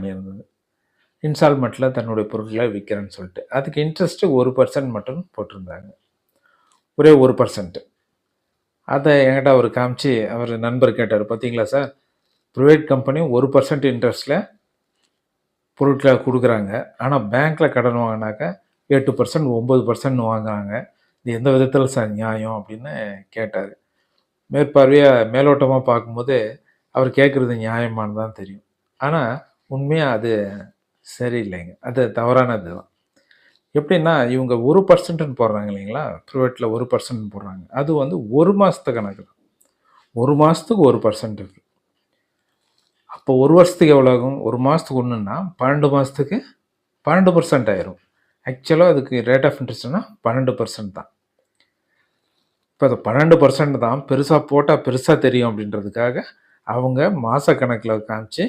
பண்ணியிருந்தது. இன்ஸ்டால்மெண்ட்டில் தன்னுடைய பொருட்களை விற்கிறேன்னு சொல்லிட்டு. அதுக்கு இன்ட்ரெஸ்ட்டு ஒரு பர்சன்ட் மட்டும் போட்டிருந்தாங்க. ஒரே ஒரு பர்சன்ட்டு அதை என்கிட்ட அவர் காமிச்சு அவர் நண்பர் கேட்டார் பார்த்தீங்களா சார் ப்ரைவேட் கம்பெனி ஒரு பர்சன்ட் இன்ட்ரெஸ்ட்டில் பொருட்களை கொடுக்குறாங்க. ஆனால் பேங்க்கில் கடன் வாங்கினாக்கா எட்டு பர்சன்ட் ஒம்பது பர்சன்ட் வாங்குறாங்க. இது எந்த விதத்தில் சார் நியாயம்? அப்படின்னு கேட்டார். மேற்பார்வையாக மேலோட்டமாக பார்க்கும்போது அவர் கேட்குறது நியாயமானது தான் தெரியும். ஆனால் உண்மையாக அது சரியில்லைங்க. அது தவறானது தான் எப்படின்னா இவங்க ஒரு பர்சன்ட்னு போடுறாங்க இல்லைங்களா? ப்ரைவேட்டில் ஒரு பர்சன்ட் போடுறாங்க. அது வந்து ஒரு மாதத்து கணக்கு தான். ஒரு மாதத்துக்கு ஒரு பர்சன்ட் இருக்குது அப்போ ஒரு வருஷத்துக்கு எவ்வளோ ஆகும்? ஒரு மாதத்துக்கு ஒன்றுன்னா பன்னெண்டு மாதத்துக்கு பன்னெண்டு பர்சன்ட் ஆயிரும். ஆக்சுவலாக அதுக்கு ரேட் ஆஃப் இன்ட்ரெஸ்ட்னா பன்னெண்டு பர்சன்ட் தான். இப்போ அது பன்னெண்டு பர்சன்ட் தான். பெருசாக போட்டால் பெருசாக தெரியும் அப்படின்றதுக்காக அவங்க மாத கணக்கில் காமிச்சு